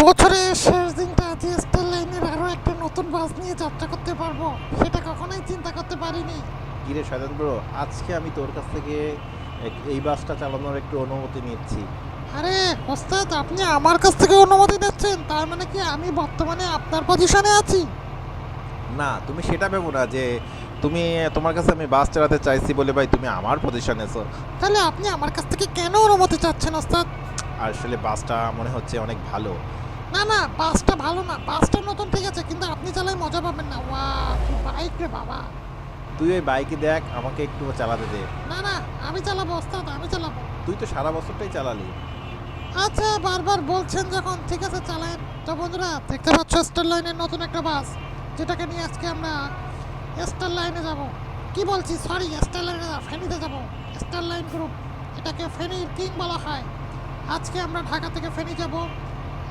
বছরের শেষ দিনটা যে স্টার লাইনের আরও একটা নতুন বাস নিয়ে যাত্রা করতে পারব সেটা কখনোই চিন্তা করতে পারিনি। কিরে শয়তান ব্রো আজকে আমি তোর কাছ থেকে এই বাসটা চালানোর একটু অনুমতি নিচ্ছি। আরে ওস্তাদ আপনি আমার কাছ থেকে অনুমতি দিচ্ছেন তার মানে কি আমি বর্তমানে আপনার পজিশনে আছি? না তুমি সেটা ভেবো না যে তুমি তোমার কাছে আমি বাস চালাতে চাইছি বলে ভাই তুমি আমার পজিশনে এসো তাহলে আপনি আমার কাছ থেকে কেন অনুমতি চাচ্ছেন ওস্তাদ? আসলে বাসটা মনে হচ্ছে অনেক ভালো। না না বাসটা ভালো না বাসটা নতুন ঠিক আছে কিন্তু আপনি চালাই মজা পাবেন না। ওয়া কি বাইক রে বাবা। তুই ওই বাইকে দেখ আমাকে একটু চালাতে দে। না না আমি চালাবো ওস্তাদ আমি চালাবো। তুই তো সারা বছরটাই চালালি। আচ্ছা বারবার বলছেন যখন ঠিক আছে চালান তো বন্ধুরা দেখতে পাচ্ছ স্টার লাইনের নতুন একটা বাস যেটাকে নিয়ে আজকে আমরা স্টার লাইনে যাব। কি বলছি? সরি স্টার লাইনে ফেনীতে যাব। স্টার লাইন গ্রুপ এটাকে ফেনীর কিং বলা হয়। আজকে আমরা ঢাকা থেকে ফেনী যাব।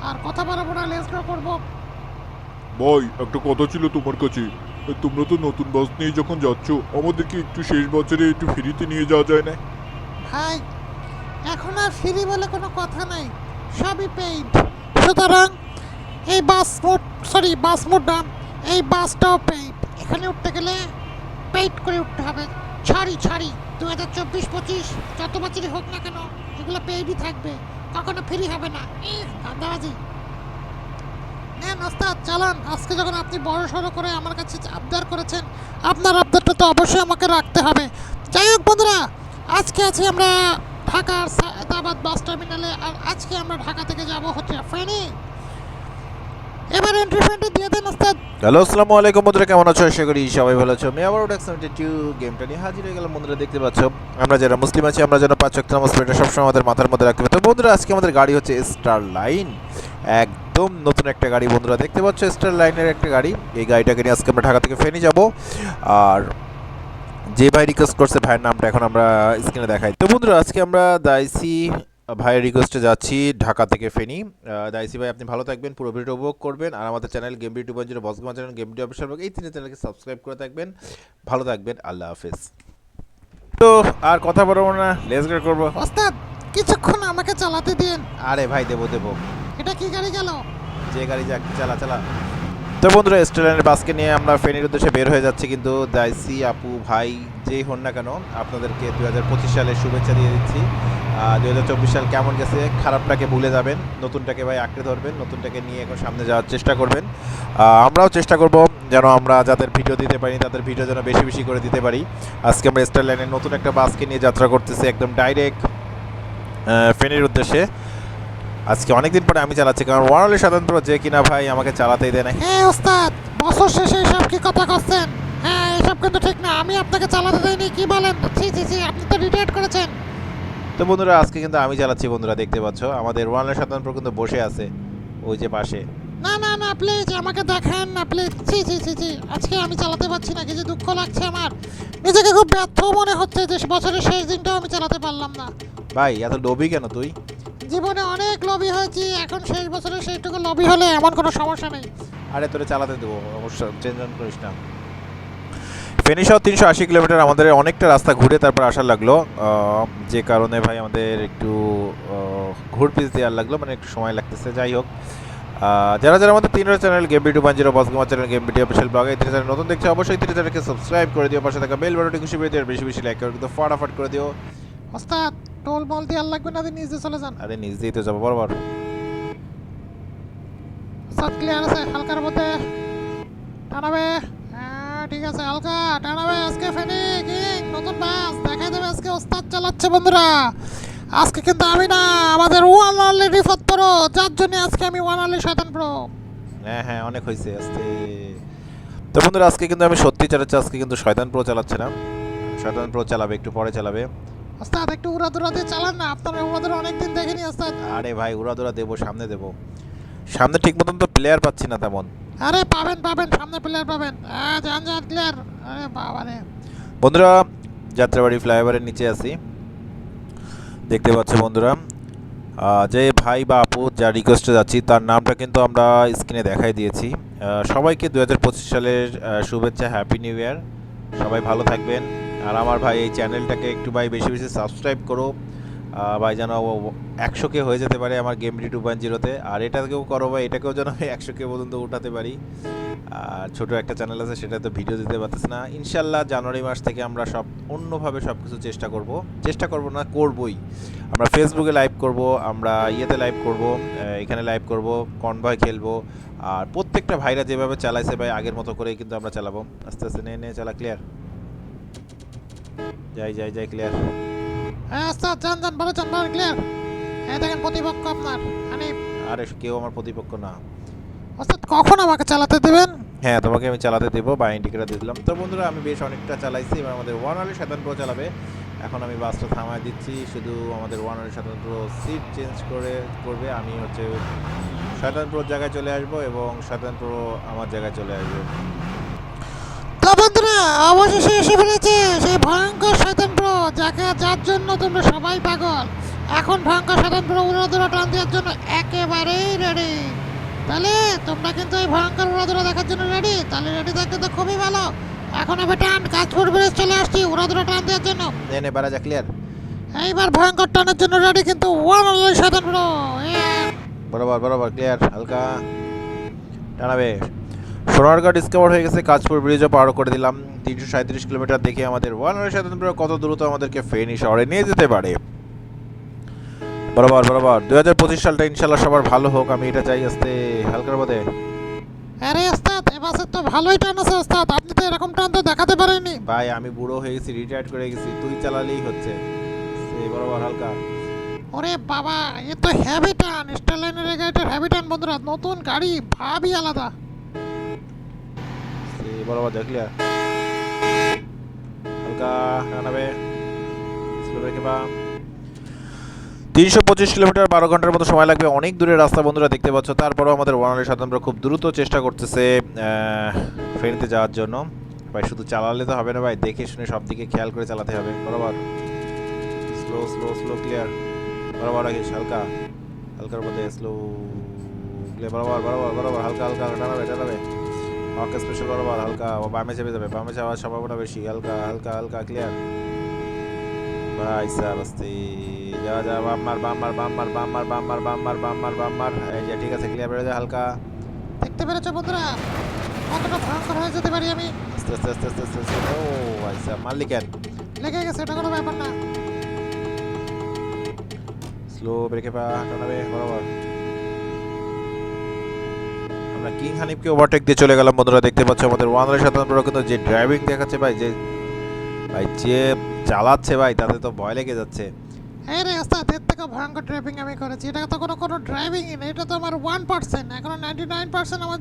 আর কথা বাড়াবো না লেস গ্রো করব। ভাই একটা কথা ছিল তোমার কাছে। তোমরা তো নতুন বাস নিয়ে যখন যাচ্ছ আমাদেরকে একটু শেষ বছরে একটু ফ্রিতে নিয়ে যাওয়া যায় না? ভাই এখন আর ফ্রি বলে কোনো কথা নাই। সবই পেইড সুতরাং এই bus mode sorry bus mode না এই বাসটাও পেইড এখানে উঠতে গেলে পেইড করে উঠতে হবে। ছাড়ি ছাড়ি দু হাজার চব্বিশ পঁচিশ যত বছরই হোক না কেন এগুলো পেইডই থাকবে। কখনো ফ্রি হবে না। দাদাজি নেন, ওস্তাদ, চালান। আজকে যখন আপনি বড় সড়ো করে আমার কাছে আবদার করেছেন, আপনার আবদারটা তো অবশ্যই আমাকে রাখতে হবে। যাই হোক, বন্ধুরা, আজকে আছি আমরা ঢাকার সায়দাবাদ বাস টার্মিনালে, আর আজকে আমরা ঢাকা থেকে যাব হচ্ছে ফেনী। এবার এন্ট্রি ফেন্ট্রি দিয়ে দেন ওস্তাদ। হ্যালো, আসসালামু আলাইকুম বন্ধুরা, কেমন আছো? আশা করি সবাই ভালো আছো। আমি আবার ওটা সেভেন্টি টু গেমটা নিয়ে হাজির হয়ে গেলাম। বন্ধুরা, দেখতে পাচ্ছ, আমরা যারা মুসলিম আছি, আমরা যেন পাঁচ ওয়াক্ত নামাজ পড়ি সবসময় আমাদের মাথার মধ্যে রাখতে হবে তো বন্ধুরা, আজকে আমাদের গাড়ি হচ্ছে স্টার লাইন একদম নতুন একটা গাড়ি বন্ধুরা, দেখতে পাচ্ছ স্টার লাইনের একটা গাড়ি। এই গাড়িটাকে নিয়ে আজকে আমরা ঢাকা থেকে ফেনি যাব। আর যে ভাই রিকোয়েস্ট করছে, ভাইয়ের নামটা এখন আমরা স্ক্রিনে দেখাই। তো বন্ধুরা, আজকে আমরা দাইসি ভাইয়ের রিকোয়েস্টে যাচ্ছি ঢাকা থেকে ফেনি। দাইসি ভাই আপনি ভালো থাকবেন পুরো ভিডিও উপভোগ করবেন। আর আমাদের channel game B two point zero বসগমা channel game D official এই তিনটে চ্যানেলকে সাবস্ক্রাইব করে থাকবেন। ভালো থাকবেন আল্লাহ হাফেজ। তো আর কথা বলব না লেস গেট করব। ওস্তাদ কিছুক্ষণ আমাকে চালাতে দিন। আরে ভাই দেবো দেবো। এটা কি গাড়ি গেল যে গাড়ি যাক চালা চালা। তো বন্ধুরা স্টেলাইনের বাসকে নিয়ে আমরা ফেনীর উদ্দেশ্যে বের হয়ে যাচ্ছি কিন্তু দাইসি, আপু, ভাই, যেই হন না কেন, আপনাদেরকে দু হাজার পঁচিশ সালের শুভেচ্ছা দিয়ে দিচ্ছি। দু হাজার চব্বিশ সাল কেমন গেছে, খারাপটাকে ভুলে যাবেন, নতুনটাকে ভাই আঁকড়ে ধরবেন, নতুনটাকে নিয়ে এখন সামনে যাওয়ার চেষ্টা করবেন। আমরাও চেষ্টা করব যেন আমরা যাদের ভিডিও দিতে পারি, তাদের ভিডিও যেন বেশি বেশি করে দিতে পারি। আজকে আমরা স্টার লাইনের নতুন একটা বাসকে নিয়ে যাত্রা করতেছি, একদম ডাইরেক্ট ফেনীর উদ্দেশ্যে। আজকে অনেকদিন পরে আমি চালাচ্ছি কারণ ওয়ারলি স্বতন্ত্র যে কিনা ভাই আমাকে চালাতেই দেয় না। হ্যাঁ ওস্তাদ বছর শেষে এসব কি কথা করছেন হ্যাঁ এসব কিন্তু ঠিক না আমি আপনাকে চালাতে দেয়নি কি বলেন? ছি জি ছি আপনি তো রিটায়ার্ড করেছেন। তো বন্ধুরা আজকে কিন্তু আমি চালাচ্ছি বন্ধুরা দেখতে পাচ্ছ আমাদের ওয়ারলি স্বতন্ত্র কিন্তু বসে আছে ওই যে পাশে। না না না প্লিজ আমাকে দেখেন না প্লিজ জি জি জি ছি আজকে আমি চালাতে পারছি না কিছু দুঃখ লাগছে আমার। নিজেকে খুব ব্যর্থ মনে হচ্ছে যে বছরের শেষ দিনটাও আমি চালাতে পারলাম না। ভাই এত ডবি কেন তুই? জীবনে অনেক লবি হয়েছি এখন শেষ বছরের সেইটুকু লবি হলে এমন কোনো সমস্যা নেই। আরে তোরে চালাতে দেবো অবশ্য চেঞ্জ করিস না। ফেনিশাও তিনশো আশি কিলোমিটার আমাদের অনেকটা রাস্তা ঘুরে তারপর আসা লাগল। যে কারণে ভাই আমাদের একটু ঘুর পিস দেওয়ার লাগল মানে একটু সময় লাগতেছে যাই হোক। যারা যারা আমাদের তিনটা চ্যানেল গেম ভিডিও পান zero বসগমা channel game video official blog তিনটা চ্যানেল নতুন দেখছে অবশ্যই তিনটা চ্যানেলকে সাবস্ক্রাইব করে দিও পাশে থাকা বেল বাটনটি খুশি করে দিও বেশি বেশি লাইক করে দিও ফটাফট করে দিও। ওস্তাদ টোল বল দিয়ে আর লাগবে না নিজ দিয়ে চলে যান। আরে নিজ দিয়েই তো যাব বরাবর ওস্তাদ ক্লিয়ার আছে হালকার মধ্যে। টানাবে। হ্যাঁ ঠিক আছে হালকা টানাবে আজকে ফেনি কিং নতুন বাস দেখা দেবে আজকে ওস্তাদ চালাচ্ছে বন্ধুরা। আজকে কিন্তু আমি না আমাদের ওয়ান আর্লি রিফত প্রো যার জন্য আজকে আমি ওয়ান আর্লি শয়তান প্রো হ্যাঁ হ্যাঁ অনেক হয়েছে আজকে। তো বন্ধুরা আজকে কিন্তু আমি সত্যি চালাচ্ছি আজকে কিন্তু শয়তান প্রো চালাচ্ছে না। শয়তান প্রো চালাবে একটু পরে চালাবে। ওস্তাদ একটু উড়া দিয়ে চালান না আপনারা উড়াদুরা অনেকদিন দেখিনি ওস্তাদ। আরে ভাই উড়াদুরা দেবো সামনে দেবো। সামনে ঠিক মতন তো প্লেয়ার পাচ্ছি না তেমন। আরে পাবেন পাবেন সামনে প্লেয়ার পাবেন। হ্যাঁ যান যান ক্লিয়ার আরে বাবা রে বন্ধুরা যাত্রাবাড়ি ফ্লাইওভারের নিচে আছি। দেখতে পাচ্ছ বন্ধুরা যে ভাই বা আপু যা রিকোয়েস্টে যাচ্ছি তার নামটা কিন্তু আমরা স্ক্রিনে দেখাই দিয়েছি। সবাইকে দু হাজার পঁচিশ সালের শুভেচ্ছা হ্যাপি নিউ ইয়ার সবাই ভালো থাকবেন। আর আমার ভাই এই চ্যানেলটাকে একটু ভাই বেশি বেশি সাবস্ক্রাইব করো। ভাই যেন একশো কে হয়ে যেতে পারে আমার গেম টু পয়েন্ট জিরোতে আর এটাকেও করো ভাই, এটাকেও যেন আমি একশো কে পর্যন্ত উঠাতে পারি। আর ছোটো একটা চ্যানেল আছে, সেটা তো ভিডিও দিতে পারতেছে না। ইনশাল্লাহ জানুয়ারি মাস থেকে আমরা সব অন্যভাবে সব কিছু চেষ্টা করব। চেষ্টা করব না, করবই। আমরা ফেসবুকে লাইভ করব, আমরা ইয়েতে লাইভ করব এখানে লাইভ করব কনভয় খেলব। আর প্রত্যেকটা ভাইরা যেভাবে চালাইছে ভাই, আগের মতো করেই কিন্তু আমরা চালাবো। আস্তে আস্তে, নে নিয়ে চালা ক্লিয়ার যাই যাই যাই ক্লিয়ার হ্যাঁ ওস্তাদ যান যান ভালো যান ভালো ক্লিয়ার এই দেখেন প্রতিপক্ষ আপনার হানিফ আরে কেউ আমার প্রতিপক্ষ না। ওস্তাদ কখন আমাকে চালাতে দেবেন? হ্যাঁ তোমাকে আমি চালাতে দেবো বা ইন্ডিকেটার দিয়ে দিলাম। তো বন্ধুরা আমি বেশ অনেকটা চালাইছি এবার আমাদের ওয়ান আলি সাধারণ প্রো চালাবে। এখন আমি বাসটা থামায় দিচ্ছি শুধু আমাদের ওয়ান আলি সাধারণ প্রো সিট চেঞ্জ করে করবে। আমি হচ্ছে সাধারণ প্রোর জায়গায় চলে আসব এবং সাধারণ প্রো আমার জায়গায় চলে আসবে। বন্ধুরা অবশেষে এসে ফেলেছে সেই ভয়ঙ্কর শয়তান প্রো যাকে যার জন্য তোমরা সবাই পাগল। এখন ভয়ঙ্কর শয়তান প্রো উড়াদুরা টান দেওয়ার জন্য একেবারেই রেডি তাহলে তোমরা কিন্তু এই ভয়ঙ্কর উড়াদুরা দেখার জন্য রেডি তাহলে রেডি থাকতে তো খুবই ভালো। এখন আমি টান কাজপুর ব্রিজ চলে আসছি উড়াদুরা টান দেওয়ার জন্য। নে নে বারা যা ক্লিয়ার এইবার ভয়ঙ্কর টানের জন্য রেডি কিন্তু ওয়ান অনলি শয়তান প্রো বরাবর বরাবর ক্লিয়ার হালকা। টানাবে। সোনারগাঁ ডিসকভার হয়ে গেছে কাজপুর ব্রিজও পার করে দিলাম। তিনশো সাঁত্রিশ কিলোমিটার দেখে আমাদের ওয়ান হান্ড্রেড কত দ্রুত আমাদেরকে ফেনী শহরে নিয়ে যেতে পারে। বরাবর বরাবর। দুই হাজার পঁচিশ সালটা ইনশাল্লাহ সবার ভালো হোক আমি এটা চাই আসতে। হালকার মধ্যে আরে ওস্তাদ এ বাসের তো ভালোই টান আছে ওস্তাদ আপনি তো এরকম টান তো দেখাতে পারেননি। ভাই আমি বুড়ো হয়ে গেছি রিটায়ার্ড করে গেছি তুই চালালেই হচ্ছে। সে বরাবর হালকা। ওরে বাবা এ তো হ্যাভি টান স্টারলাইনের এই গাড়িটার হ্যাভি টান বন্ধুরা নতুন গাড়ি ভাবই আলাদা। বরাবর যা ক্লিয়ার হালকা টানাবে স্লো ব্রেকে বা তিনশো পঁচিশ কিলোমিটার বারো ঘণ্টার মতো সময় লাগবে। অনেক দূরের রাস্তা বন্ধুরা দেখতে পাচ্ছ। তারপরেও আমাদের ওয়ানালি সাধারণ খুব দ্রুত চেষ্টা করতেছে ফেনীতে যাওয়ার জন্য। ভাই, শুধু চালালে তো হবে না ভাই। দেখে শুনে সব দিকে খেয়াল করে চালাতে হবে। বরাবর। স্লো স্লো স্লো ক্লিয়ার বরাবর আগে হালকা। হালকার মধ্যে স্লো ক্লিয়ার বরাবর বরাবর বরাবর। হালকা হালকা। টানাবে টানাবে ওকে স্পেশাল বরাবর হালকা। ও বামে চেপে যাবে বামে যাওয়ার সম্ভাবনা বেশি। হালকা হালকা হালকা ক্লিয়ার ভাই স্যার যা যা বাম মার বাম মার বাম মার বাম মার বাম মার বাম মার বাম মার বাম মার। এই যে ঠিক আছে ক্লিয়ার বেড়ে যায় হালকা। দেখতে পেরেছ বন্ধুরা? কতটা ভয়ঙ্কর হয়ে যেতে পারি আমি? আস্তে আস্তে আস্তে আস্তে আস্তে ও ভাই স্যার মারলি কেন লেগে গেছে এটা কোনো ব্যাপার না। স্লো ব্রেকে পা টানাবে বরাবর। কিং হানিফকে ওভারটেক দিয়ে চলে গেলাম। বন্ধুরা, দেখতে পাচ্ছ আমাদের ওয়ান সাতান্ন কিন্তু যে ড্রাইভিং দেখাচ্ছে ভাই, যে ভাই, যে চালাচ্ছে ভাই, তাতে তো ভয় লেগে যাচ্ছে। হ্যাঁ রে ওস্তাদ এর থেকে ভয়ঙ্কর ড্রাইভিং আমি করেছি। এটা তো কোনো কোনো ড্রাইভিংই না, এটা তো আমার ওয়ান পার্সেন্ট এখনও নাইনটি নাইন পার্সেন্ট আমার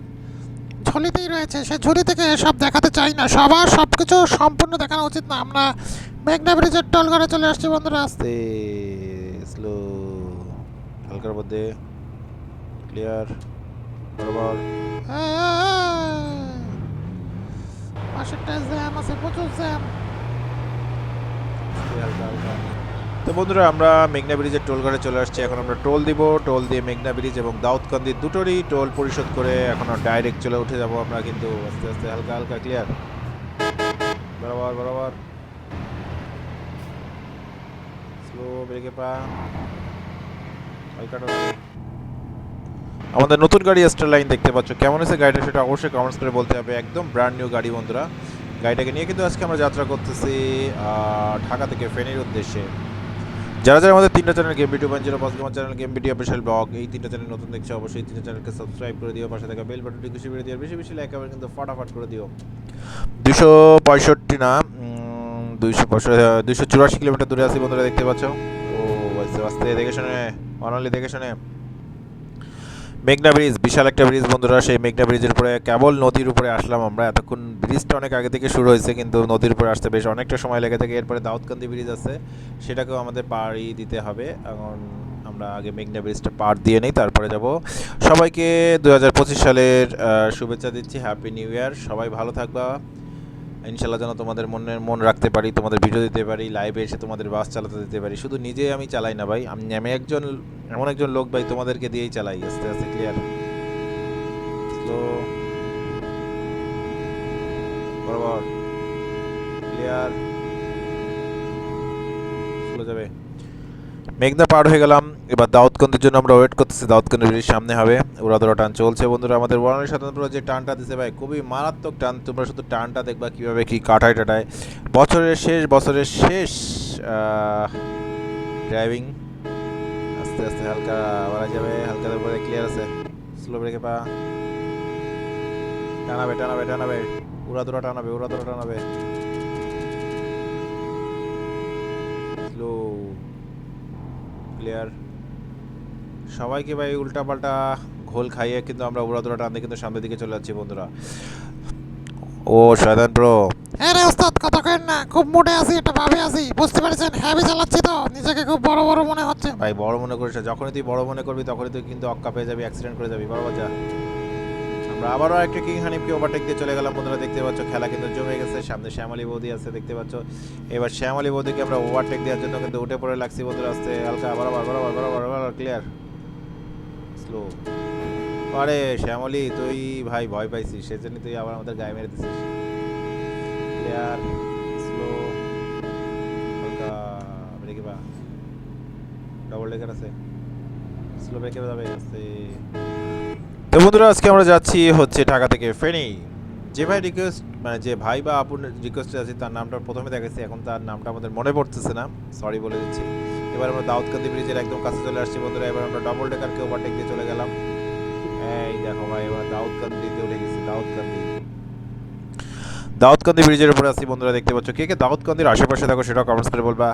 ঝুলিতেই রয়েছে। সে ঝুলি থেকে সব দেখাতে চাই না। সবার সব কিছু সম্পূর্ণ দেখানো উচিত না। আমরা মেঘনা ব্রিজের টল ঘরে চলে আসছি বন্ধুরা। আস্তে স্লো হালকার মধ্যে ক্লিয়ার বরাবর পাশেরটায় জ্যাম আছে প্রচুর জ্যাম। আস্তে, হালকা হালকা তো বন্ধুরা আমরা মেঘনা ব্রিজের টোল ঘরে চলে আসছি। এখন আমরা টোল দিব। টোল দিয়ে মেঘনা ব্রিজ এবং দাউদকান্দি দুটোরই টোল পরিশোধ করে এখন ডাইরেক্ট চলে উঠে যাব আমরা কিন্তু আস্তে আস্তে হালকা হালকা ক্লিয়ার বরাবর বরাবর। স্লো ব্রেকে পা। হালকা। আমাদের নতুন গাড়ি স্টার লাইন দেখতে পাচ্ছ। কেমন হয়েছে গাড়িটা সেটা অবশ্যই কমেন্টস করে বলতে হবে। একদম ব্র্যান্ড নিউ গাড়ি বন্ধুরা। গাড়িটাকে নিয়ে কিন্তু আজকে আমরা যাত্রা করতেছি ঢাকা থেকে ফেনীর উদ্দেশ্যে। যারা যারা আমাদের তিনটা চ্যানেল গেম ভিডিও জিরো পাঁচ আমার channel game video official blog এই তিনটা চ্যানেল নতুন দেখছে, অবশ্যই তিনটা চ্যানেলকে সাবস্ক্রাইব করে দিও, পাশে থাকা বেল বাটনটি খুশি করে দিও বেশি বেশি লাইক আবার কিন্তু ফটাফট করে দিও। দুশো পঁয়ষট্টি না দুইশো দুইশো চুরাশি কিলোমিটার দূরে আছি বন্ধুরা, দেখতে পাচ্ছ। ও আস্তে আস্তে দেখে শুনে অনলি দেখে শুনে। মেঘনা ব্রিজ, বিশাল একটা ব্রিজ বন্ধুরা, সেই মেঘনা ব্রিজের উপরে কেবল নদীর উপরে আসলাম আমরা। এতক্ষণ ব্রিজটা অনেক আগে থেকে শুরু হয়েছে, কিন্তু নদীর উপরে আসতে বেশ অনেকটা সময় লেগে থাকে। এরপরে দাউদকান্দি ব্রিজ আছে, সেটাকেও আমাদের পাড়ি দিতে হবে। এখন আমরা আগে মেঘনা ব্রিজটা পার দিয়ে নিই, তারপরে যাব। সবাইকে দু সালের শুভেচ্ছা দিচ্ছি হ্যাপি নিউ ইয়ার সবাই ভালো থাকবা। ইনশাল্লাহ যেন তোমাদের মনে মন রাখতে পারি, তোমাদের ভিডিও দিতে পারি লাইভে এসে তোমাদের বাস চালাতে দিতে পারি। শুধু নিজে আমি চালাই না ভাই, আমি আমি একজন, এমন একজন লোক ভাই তোমাদেরকে দিয়েই চালাই, আস্তে আস্তে ক্লিয়ার তো ক্লিয়ার চলে যাবে। মেঘনা পার হয়ে গেলাম। এবার দাউদকান্দির জন্য আমরা ওয়েট করতেছি। দাউদকান্দি ব্রিজ সামনে হবে। উড়াদোড়া টান চলছে বন্ধুরা। আমাদের বর্ণালী স্বাতন্ত্র যে টানটা দিছে ভাই, খুবই মারাত্মক টান। তোমরা শুধু টানটা দেখবা কীভাবে কী কাটায় টাটায়। বছরের শেষ বছরের শেষ ড্রাইভিং আস্তে আস্তে হালকা বাড়া যাবে। হালকা উপরে ক্লিয়ার আছে। স্লো ব্রেকে পা। টানাবে টানাবে টানাবে। উড়াদোড়া টানাবে উড়াদোড়া টানাবে। ক্লিয়ার সবাইকে ভাই উল্টাপাল্টা ঘোল খাইয়ে কিন্তু আমরা উড়াদোড়া টানতে কিন্তু সামনের দিকে চলে যাচ্ছি বন্ধুরা। ও শয়তান ব্রো হ্যাঁ রে ওস্তাদ কথা কেন না খুব মোটে আছি একটা ভাবে আছি। বুঝতে পারছেন হ্যাভি চালাচ্ছি তো নিজেকে খুব বড় বড় মনে হচ্ছে। ভাই বড় মনে করিস। যখনই তুই বড় মনে করবি তখনই তুই কিন্তু অক্কা পেয়ে যাবি অ্যাক্সিডেন্ট করে যাবি বাবা বাচ্চা আমরা আবারও একটা কিং হানিফকে ওভারটেক দিয়ে চলে গেলাম। বন্ধুরা, দেখতে পাচ্ছ, খেলা কিন্তু জমে গেছে। সামনে শ্যামলী বৌদি আছে, দেখতে পাচ্ছ। এবার শ্যামলী বৌদিকে আমরা ওভারটেক দেওয়ার জন্য কিন্তু উঠে পড়ে লাগছি, বন্ধুরা। আসতে, হালকা বরাবর বরাবর বরাবর বরাবর ক্লিয়ার স্লো আরে শ্যামলী তুই ভাই ভয় পাইছিস সেজন্য তুই আবার আমাদের গায়ে মেরে দিছিস। ক্লিয়ার স্লো হালকা ব্রেকে পা ডবল ডেকার আছে। স্লো ব্রেকে যাবে, আস্তে। তো বন্ধুরা, আজকে আমরা যাচ্ছি হচ্ছে ঢাকা থেকে ফেনী। যে ভাই রিকোয়েস্ট মানে যে ভাই বা আপুর রিকোয়েস্ট আছে, তার নামটা প্রথমে দেখাচ্ছি এখন তার নামটা আমাদের মনে পড়তেছে না। সরি বলে দিচ্ছি। এবার আমরা দাউদকান্দি ব্রিজের একদম কাছে চলে আসছি বন্ধুরা, এবার আমরা ডবল ডেকারকে ওভারটেক দিয়ে চলে গেলাম। এই দেখো ভাই, এবার দাউদকান্দিতে উঠে গেছি, দাউদকান্দি। দাউদকান্দি ব্রিজের উপরে আছি বন্ধুরা, দেখতে পাচ্ছ কে কে? দাউদকান্দির আশেপাশে থাকো সেটা কমেন্টস করে বলবা।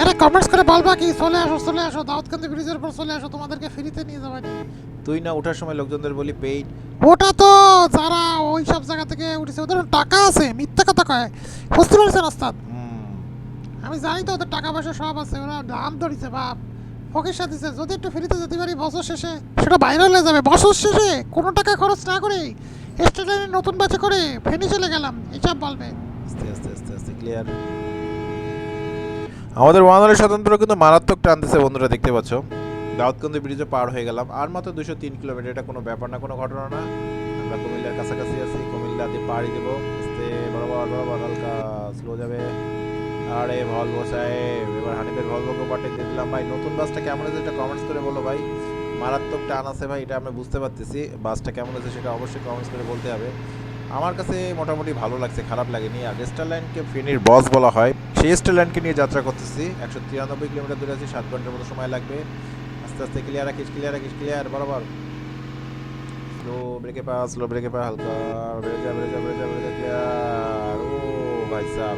আরে কমেন্টস করে বলবা কি? চলে আসো চলে আসো, দাউদকান্দি ব্রিজের উপর চলে আসো, তোমাদেরকে ফ্রিতে নিয়ে যাবে তুই না ওঠার সময় লোকজনদের বলি পেইড ওটা তো যারা ওই সব জায়গা থেকে উঠেছে ওদের টাকা আছে মিথ্যা কথা কয়। বুঝতে পারছেন ওস্তাদ? আমি জানি তো ওদের টাকা পয়সা সব আছে ওরা দাম ধরেছে বাপ। ফকির সাথে যদি একটু ফ্রিতে যেতে পারি বছর শেষে। সেটা বাইরে হয়ে যাবে বছর শেষে। কোনো টাকা খরচ না করে স্টেডিয়ামে নতুন বাচ্চা করে ফেনি চলে গেলাম এসব বলবে। আস্তে আস্তে আস্তে আস্তে ক্লিয়ার আমাদের ওয়ানারের স্বতন্ত্র কিন্তু মারাত্মক টানতেছে বন্ধুরা দেখতে পাচ্ছ। দাউদকান্দি ব্রিজে পার হয়ে গেলাম। আর মাত্র দুশো তিন কিলোমিটার, এটা কোনো ব্যাপার না, কোনো ঘটনা না। আমরা কুমিল্লার কাছাকাছি আছি, কুমিল্লাতে পাড়ি দেবো। আস্তে, বরাবর বরাবর, হালকা স্লো যাবে। আরে ভলভো সাহেব, এবার হানিফের ভলভোকে পাঠিয়ে দিয়ে দিলাম। ভাই, নতুন বাসটা কেমন হয়েছে এটা কমেন্টস করে বলো ভাই। মারাত্মক টান আছে ভাই, এটা আমি বুঝতে পারতেছি। বাসটা কেমন হয়েছে সেটা অবশ্যই কমেন্টস করে বলতে হবে। আমার কাছে মোটামুটি ভালো লাগছে, খারাপ লাগেনি। আর স্টারলাইনকে ফেনীর বস বলা হয়, সেই স্টারলাইনকে নিয়ে যাত্রা করতেছি। একশো তিরানব্বই কিলোমিটার দূরে আছি, সাত ঘণ্টার মতো সময় লাগবে। আস্তে আস্তে ক্লিয়ার রাখিস ক্লিয়ার রাখিস ক্লিয়ার বরাবর। স্লো ব্রেকে পা স্লো ব্রেকে পা হালকা। বেড়ে যা বেড়ে যা বেড়ে যা যা ক্লিয়ার ও ভাই সাহ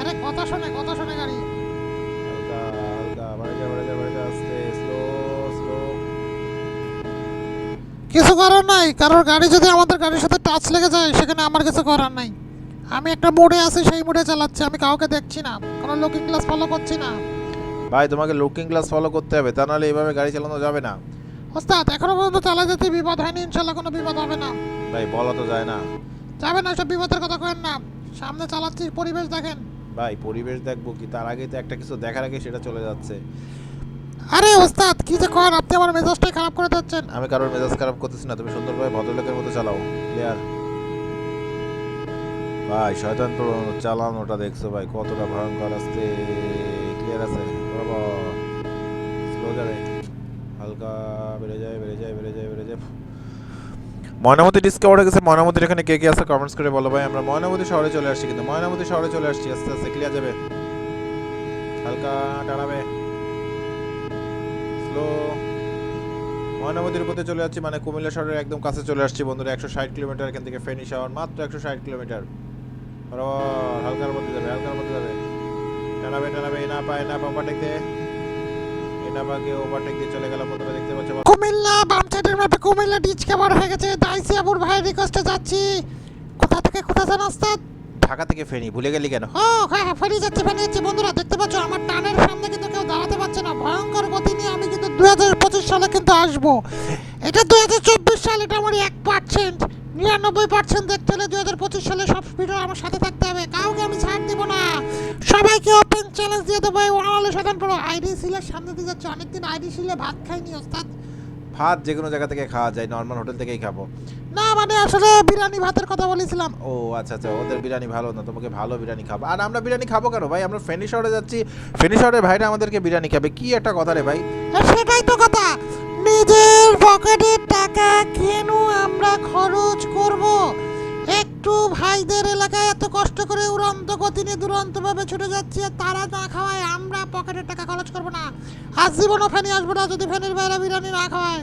আরে কথা শোনে কথা শোনে গাড়ি। হালকা হালকা বেড়ে যা বেড়ে যা যা আস্তে স্লো স্লো কিছু করার নাই কারোর গাড়ি যদি আমাদের গাড়ির সাথে টাচ লেগে যায় সেখানে আমার কিছু করার নাই। আমি একটা মোড়ে আছি সেই মোড়ে চালাচ্ছি আমি কাউকে দেখছি না কোনো লুকিং গ্লাস ফলো করছি না। ভাই তোমাকে লুকিং গ্লাস ফলো করতে হবে তা নাহলে এইভাবে গাড়ি চালানো যাবে না। ওস্তাদ এখনও পর্যন্ত চালা যেতে বিপদ হয়নি ইনশাল্লাহ কোনো বিপদ হবে না। ভাই বলা তো যায় না। যাবে না সব বিপদের কথা কেন না। সামনে চালাচ্ছি পরিবেশ দেখেন। ভাই পরিবেশ দেখব কি তার আগে তো একটা কিছু দেখার আগে সেটা চলে যাচ্ছে। আরে ওস্তাদ কি যে কর আপনি আমার মেজাজটাই খারাপ করে দিচ্ছেন। আমি কারোর মেজাজ খারাপ করতেছি না তুমি সুন্দরভাবে ভদ্রলোকের মতো চালাও ক্লিয়ার ভাই শয়তান তো চালানোটা দেখছ ভাই কতটা ভয়ঙ্কর আসতে ক্লিয়ার আছে? স্লো যাবে হালকা বেড়ে যায় বেড়ে যায় বেড়ে যায় বেড়ে যায়। ময়নামতি হয়ে গেছে ময়নামতির এখানে কে কে আছে কমেন্টস করে বলো ভাই। আমরা ময়নামতি শহরে চলে আসছি কিন্তু ময়নামতি শহরে চলে আসছি। আস্তে আস্তে ক্লিয়ার যাবে। হালকা টানাবে। স্লো ময়নামতির পথে চলে যাচ্ছি মানে কুমিল্লা শহরের একদম কাছে চলে আসছি বন্ধুরা। একশো ষাট কিলোমিটার এখান থেকে ফেনী শহর মাত্র একশো ষাট কিলোমিটার। হালকার মধ্যে যাবে, হালকার মধ্যে যাবে। টানাবে টানাবে, না পায়, না ওভারটেক দিয়ে। এ ওভারটেক দিয়ে চলে গেলাম বন্ধুরা দেখতে পাচ্ছ? কুমিল্লা বাম সাইডের ম্যাপে কুমিল্লা ডিচ কেমন হয়ে গেছে। দাইসি আবুর ভাইয়ের রিকোয়েস্টে যাচ্ছি। কোথা থেকে কোথা যান ওস্তাদ ঢাকা থেকে ফেনী ভুলে গেলি কেন? ও হ্যাঁ হ্যাঁ যাচ্ছে যাচ্ছে। বন্ধুরা দেখতে পাচ্ছ আমার টানের সামনে কিন্তু কেউ দাঁড়াতে পারছে না। ভয়ঙ্কর গতি নিয়ে আমি কিন্তু দুই হাজার পঁচিশ সালে কিন্তু আসব। এটা দুই হাজার চব্বিশ সাল এটা আমার এক পার্সেন্ট নিরানব্বই পার্সেন্ট দেখতে হলে দুই হাজার পঁচিশ সালে সব স্পিডে আমার সাথে থাকতে হবে। কাউকে আমি ছাড় দিব না। সবাইকে ওপেন চ্যালেঞ্জ দিয়ে দেবো ওয়ানালে সাধারণ পড়ো আইডি সিলের সামনে দিয়ে যাচ্ছে। অনেকদিন আইডি সিলে ভাত খাইনি ওস্তাদ। ভাত যে কোনো জায়গা থেকে খাওয়া যায় নর্মাল হোটেল থেকেই খাব। না মানে আসলে বিরিয়ানি ভাতের কথা বলেছিলাম। ও আচ্ছা আচ্ছা ওদের বিরিয়ানি ভালো না তোমাকে ভালো বিরিয়ানি খাব। আর আমরা বিরিয়ানি খাব কেন ভাই? আমরা ফেনি শহরে যাচ্ছি। ফেনি শহরের ভাইরা আমাদেরকে বিরিয়ানি খাবে। কি একটা কথা রে ভাই? সেটাই তো কথা। নিজের পকেটের টাকা কেন আমরা ভাইদের এলাকায় এত কষ্ট করে উড়ন্ত গতি নিয়ে দুরন্ত ভাবে ছুটে যাচ্ছে তারা না খাওয়ায় আমরা পকেটের টাকা খরচ করব না। আজ জীবনও ফেনি আসব না যদি ফেনির বাইরে বিরিয়ানি না খাওয়ায়।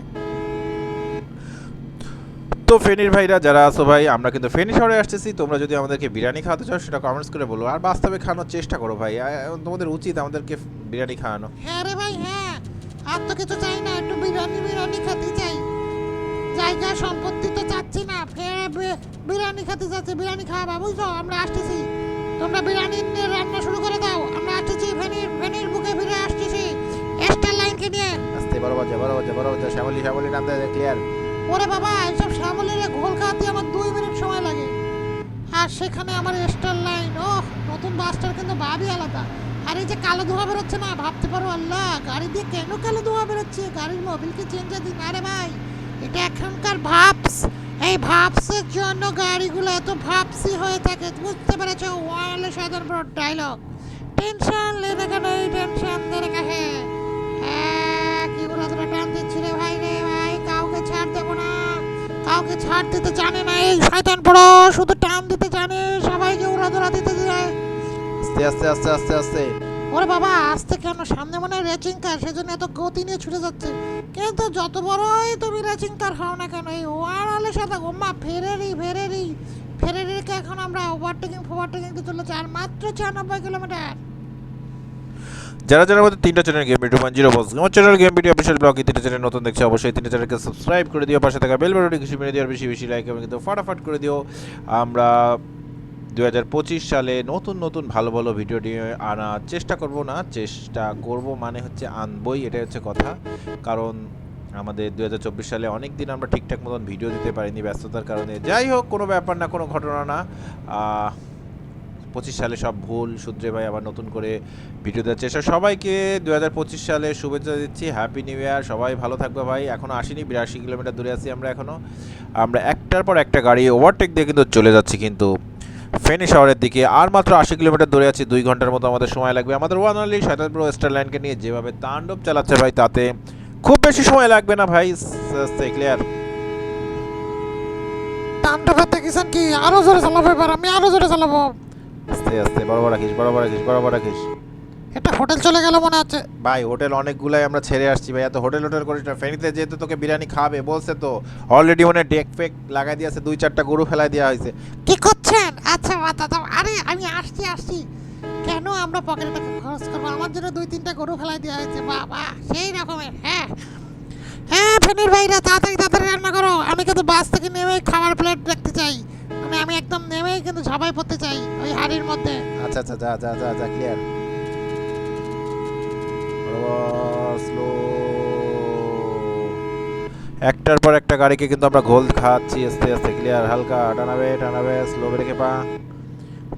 তো ফেনির ভাইরা যারা আছো ভাই আমরা কিন্তু ফেনি শহরে আসতেছি। তোমরা যদি আমাদেরকে বিরিয়ানি খাওয়াতে চাও সেটা কমেন্টস করে বলো। আর বাস্তবে খাওয়ানোর চেষ্টা করো ভাই। তোমাদের উচিত আমাদেরকে বিরিয়ানি খাওয়ানো। হ্যাঁ রে ভাই হ্যাঁ। আর তো কিছু চাই না একটু বিরিয়ানি বিরিয়ানি খেতে চাই। জায়গা সম্পত্তি তো চাচ্ছি না। ফের বিরিয়ানি খেতে চাচ্ছি বিরিয়ানি খাওয়াবা বুঝছ? আমরা আসতেছি। তোমরা বিরিয়ানি নিয়ে রান্না শুরু করে দাও। আমরা আসতেছি ফেনির ফেনির বুকে ফিরে আসতেছি। স্টার লাইনকে নিয়ে। আস্তে বড় বাজে বড় বাজে বড় বাজে। শ্যামলি শ্যামলি টানতে ক্লিয়ার ওরে বাবা এইসব শ্যামলের ঘোল খাওয়াতে আমার দুই মিনিট সময় লাগে। আর সেখানে আমার স্টার লাইন। ও নতুন বাসটার কিন্তু ভাবই আলাদা। আর এই যে কালো ধোঁয়া বেরোচ্ছে না ভাবতে পারো আল্লাহ গাড়ি দিয়ে কেন কালো ধোঁয়া বেরোচ্ছে? গাড়ির মোবিলকে চেঞ্জ দিন? আরে ভাই এটা এখনকার ভাবস, এই ভাবসের জন্য গাড়িগুলো এত ভাবসি হয়ে থাকে, বুঝতে পেরেছ? ওয়ালে সাধারণ বড় ডায়লগ টেনশন লেনে কা নেই টেনশন দেনে কা হে কি উড়া ধরে টান দিচ্ছি রে ভাই রে ভাই, কাউকে ছাড় দেবো না। কাউকে ছাড় দিতে জানে না এই শয়তান বড়, শুধু টান দিতে জানে, সবাইকে উড়া ধরা দিতে যায়। আস্তে আস্তে আস্তে আস্তে আস্তে। ওরে বাবা আসতে কেন সামনে মনে হয় রেচিং কার সেজন্য এত গতি নিয়ে ছুটে যাচ্ছে। কিন্তু যত বড়ই তুমি রেচিং কার হও না কেন, এই ওয়ারালের সাথে ওমা ফেরেরি ফেরেরি ফেরেরিকে এখন আমরা ওভারটেকিং ফোভারটেকিং চলেছে, আর মাত্র ছিয়ানব্বই কিলোমিটার যারা যারা আমাদের তিনটা channel game video one zero boss আমার channel game video official blog এই তিনটা চ্যানেল নতুন দেখছে অবশ্যই তিনটা চ্যানেলকে সাবস্ক্রাইব করে দিও, পাশে থাকা বেল বাটনটি খুশি মেরে দিও আর বেশি বেশি লাইক এবং কিন্তু ফাটাফাট করে দিও। আমরা দু হাজার পঁচিশ সালে নতুন নতুন ভালো ভালো ভিডিও নিয়ে আনার চেষ্টা করব না, চেষ্টা করব মানে হচ্ছে আনবই, এটাই হচ্ছে কথা। কারণ আমাদের দু হাজার চব্বিশ সালে অনেক দিন আমরা ঠিকঠাক মতন ভিডিও দিতে পারিনি ব্যস্ততার কারণে। যাই হোক, কোনো ব্যাপার না, কোনো ঘটনা না। পঁচিশ সালে সব ভুল সূত্রে ভাই আবার নতুন করে ভিডিও দেওয়ার চেষ্টা। সবাইকে দু হাজার পঁচিশ সালে শুভেচ্ছা দিচ্ছি হ্যাপি নিউ ইয়ার সবাই ভালো থাকবে ভাই। এখনও আসিনি, বিরাশি কিলোমিটার দূরে আছি আমরা এখনও আমরা একটার পর একটা গাড়ি ওভারটেক দিয়ে কিন্তু চলে যাচ্ছি কিন্তু। ফেনী শহরের দিকে আর মাত্র আশি কিলোমিটার দূরে আছি দুই ঘণ্টার মতো আমাদের সময় লাগবে। আমাদের ওয়ান অনলি স্টার লাইনকে নিয়ে যেভাবে তাণ্ডব চালাচ্ছে ভাই তাতে খুব বেশি সময় লাগবে না ভাই ক্লিয়ার তাণ্ডবের দেখেছেন কি? আরও জোরে চালাবো এবার আমি আরও জোরে চালাবো। আস্তে আস্তে বরাবর রাখিস বরাবর রাখিস বরাবর রাখিস। এটা হোটেল চলে গেল মনে হচ্ছে। ভাই হোটেল অনেকগুলাই আমরা ছেড়ে আসছি ভাই এত হোটেল হোটেল করিস না। ফেনীতে যেহেতু তোকে বিরিয়ানি খাবে বলছে তো অলরেডি মনে ডেক ফেক লাগাই দিয়েছে দুই চারটা গরু ফেলাই দেওয়া হয়েছে। কি করছেন আচ্ছা মাথা দাও আরে আমি আসছি আসছি। কেন আমরা পকেটে টাকা খরচ করব? আমার জন্য দুই, তিনটা গরু ফেলাই দেওয়া হয়েছে, বাবা। সেই রকমের হ্যাঁ। হ্যাঁ ফেনির ভাইরা, তাড়াতাড়ি তাড়াতাড়ি রান্না করো। আমি কিন্তু বাস থেকে নেমেই খাবার প্লেট দেখতে চাই। মানে আমি একদম নেমেই কিন্তু সবাই পড়তে চাই ওই হাড়ির মধ্যে। আচ্ছা আচ্ছা যা যা যা যা ক্লিয়ার একটার পর একটা গাড়িকে কিন্তু আমরা ঘোল খাচ্ছি, আস্তে আস্তে ক্লিয়ার হালকা, টানাবে টানাবে স্লো ব্রেকে পা।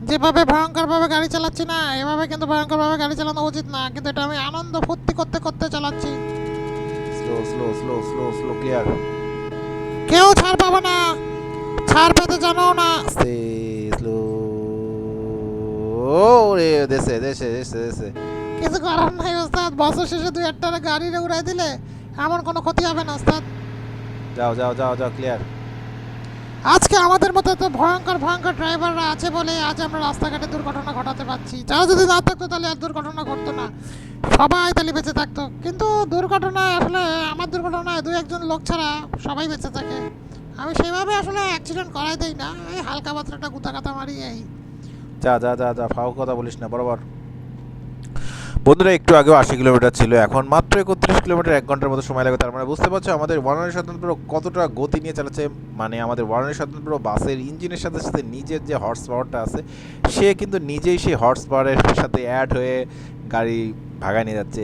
যেভাবে ভয়ঙ্করভাবে গাড়ি চালাচ্ছি না এভাবে কিন্তু ভয়ঙ্করভাবে গাড়ি চালানো উচিত না কিন্তু এটা আমি আনন্দ ফুর্তি করতে করতে চালাচ্ছি। Slow slow slow slow slow clear কেউ ছাড় পাবো না ছাড় পেতে জানো না। আস্তে স্লো রে দেশে দেশে দেশে দেশে। কিছু করার নাই ওস্তাদ বছর শেষে দুই একটা গাড়িরে উড়াই দিলে এমন কোনো ক্ষতি হবে না ওস্তাদ। যাও যাও যাও যাও ক্লিয়ার আজকে আমাদের মতো এত ভয়ঙ্কর ভয়ঙ্কর ড্রাইভাররা আছে বলে আজ আমরা রাস্তাঘাটে দুর্ঘটনা ঘটাতে পারছি। যারা যদি না থাকতো তাহলে আর দুর্ঘটনা ঘটতো না। সবাই তাহলে বেঁচে থাকতো। কিন্তু দুর্ঘটনায় আসলে আমার দুর্ঘটনায় দু একজন লোক ছাড়া সবাই বেঁচে থাকে। আমি সেভাবে আসলে অ্যাক্সিডেন্ট করাই দেই না। এই হালকা পাতলাটা গুতা কাতা মারি এই যা যা যা যা ফাও কথা বলিস না, বরাবর। বন্ধুরা, একটু আগেও আশি কিলোমিটার ছিল, এখন মাত্র একত্রিশ কিলোমিটার, এক ঘণ্টার মতো সময় লাগে। তার মানে বুঝতে পারছ, আমাদের ওয়ানারি স্বতন্ত্র কতটা গতি নিয়ে চালাচ্ছে মানে আমাদের ওয়ানারি স্বতন্ত্র বাসের ইঞ্জিনের সাথে সাথে নিজের যে হর্স পাওয়ারটা আছে, সে কিন্তু নিজেই সেই হর্স পাওয়ারের সাথে অ্যাড হয়ে গাড়ি ভাগায় নিয়ে যাচ্ছে।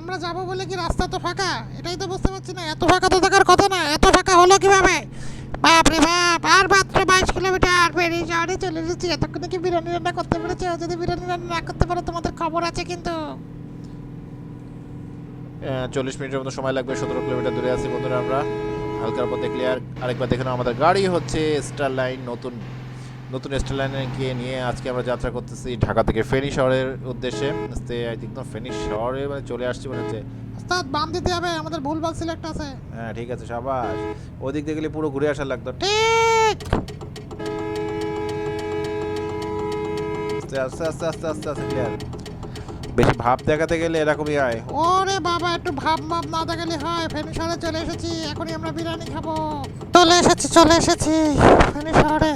আমরা যাব বলে কি রাস্তা তো ফাঁকা? এটাই তো বুঝতে পারছি না, এত ফাঁকা তো থাকার কথা না, এত ফাঁকা হলো কীভাবে? বাপ, আর মাত্র বাইশ কিলোমিটার। শহরে চলে এসেছি। এতক্ষণে কি বিরিয়ানি রান্না করতে যদি বিরিয়ানি রান্না না করতে পারো, তোমাদের খবর আছে কিন্তু। চল্লিশ মিনিটের মতো সময় লাগবে, সতেরো কিলোমিটার দূরে আছি বন্ধুরা আমরা। হালকার পথে ক্লিয়ার আরেকবার দেখে আমাদের গাড়ি হচ্ছে স্টার লাইন নতুন নতুন স্টার লাইনকে নিয়ে আজকে আমরা যাত্রা করতেছি ঢাকা থেকে ফেনী শহরের উদ্দেশ্যে। আই ফেনী শহরে মানে চলে আসছি, মনে হচ্ছে ওস্তাদ বাম দিতে হবে আমাদের ভুলভাল সিলেক্ট আছে। হ্যাঁ ঠিক আছে সাবাস। ওদিক দিয়ে গেলে পুরো ঘুরে আসা লাগতো ঠিক। আস্তে আস্তে আস্তে আস্তে আস্তে ক্লিয়ার বেশি ভাব দেখাতে গেলে এরকমই হয়। ওরে বাবা একটু ভাব ভাব না দেখালে হয়। ফেনী শহরে চলে এসেছি এখনই আমরা বিরিয়ানি খাব। চলে এসেছি চলে এসেছি। ফেনী শহরে।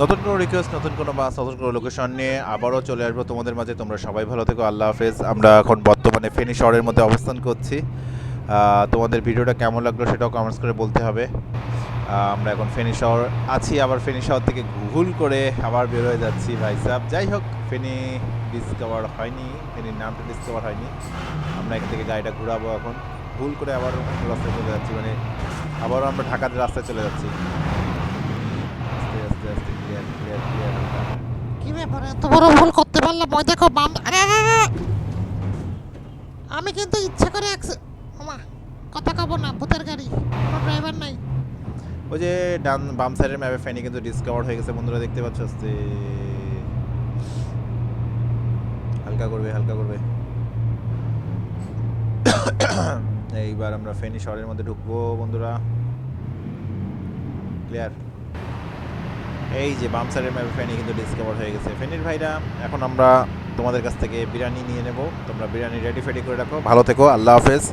নতুন কোনো রিকোয়েস্ট নতুন কোনো বাস নতুন কোনো লোকেশন নিয়ে আবারও চলে আসব তোমাদের মাঝে। তোমরা সবাই ভালো থেকো, আল্লাহ হাফেজ। আমরা এখন বর্তমানে ফেনী শহরের মধ্যে অবস্থান করছি। তোমাদের ভিডিওটা কেমন লাগল সেটাও কমেন্টস করে বলতে হবে। আমরা এখন ফেনী শহর আছি, আবার ফেনী শহর থেকে ভুল করে আবার বের হয়ে যাচ্ছি, ভাই সাহেব যাই হোক ফেনী ডিসকভার হয়নি ফেনীর নামটা ডিসকভার হয়নি। আমরা এখান থেকে গাড়িটা ঘুরাবো এখন। ভুল করে আবার রাস্তায় চলে যাচ্ছি মানে আবারও আমরা ঢাকার রাস্তায় চলে যাচ্ছি আস্তে আস্তে আস্তে ক্লিয়ার ক্লিয়ার ক্লিয়ার এত বড় ভুল করতে পারলাম ওই দেখো বাম। আমি কিন্তু ইচ্ছা করে কথা কব না, ভূতের গাড়ি, কোনো ড্রাইভার নাই। ওই যে ডান বাম সাইডের ম্যাপে ফেনি কিন্তু ডিসকভার হয়ে গেছে, বন্ধুরা দেখতে পাচ্ছ? আস্তে হালকা করবে হালকা করবে। এইবার আমরা ফেনি শহরের মধ্যে ঢুকবো, বন্ধুরা। ক্লিয়ার এই যে বাম সাইডের ম্যাপে ফেনি কিন্তু ডিসকভার হয়ে গেছে। ফেনির ভাইরা এখন আমরা তোমাদের কাছ থেকে বিরিয়ানি নিয়ে নেব। তোমরা বিরিয়ানি রেডি ফেডি করে রাখো। ভালো থেকো আল্লাহ হাফেজ।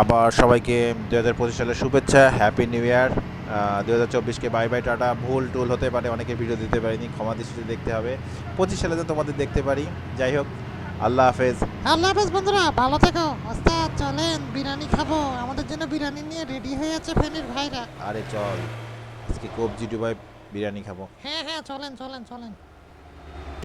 আবার সবাইকে দু হাজার পঁচিশ সালের শুভেচ্ছা হ্যাপি নিউ ইয়ার দু হাজার চব্বিশকে বাই বাই টাটা। ভুল টুল হতে পারে অনেকে ভিডিও দিতে পারিনি ক্ষমা দৃষ্টিতে দেখতে হবে। পঁচিশ সালে যেন তোমাদের দেখতে পারি। যাই হোক আল্লাহ হাফেজ। আল্লাহ হাফেজ বন্ধুরা ভালো থেকো। ওস্তাদ চলেন বিরিয়ানি খাব। আমাদের জন্য বিরিয়ানি নিয়ে রেডি হয়ে আছে ফেনীর ভাইরা। আরে চল আজকে কবজি ডুবাই বিরিয়ানি খাব। হ্যাঁ হ্যাঁ চলেন চলেন চলেন।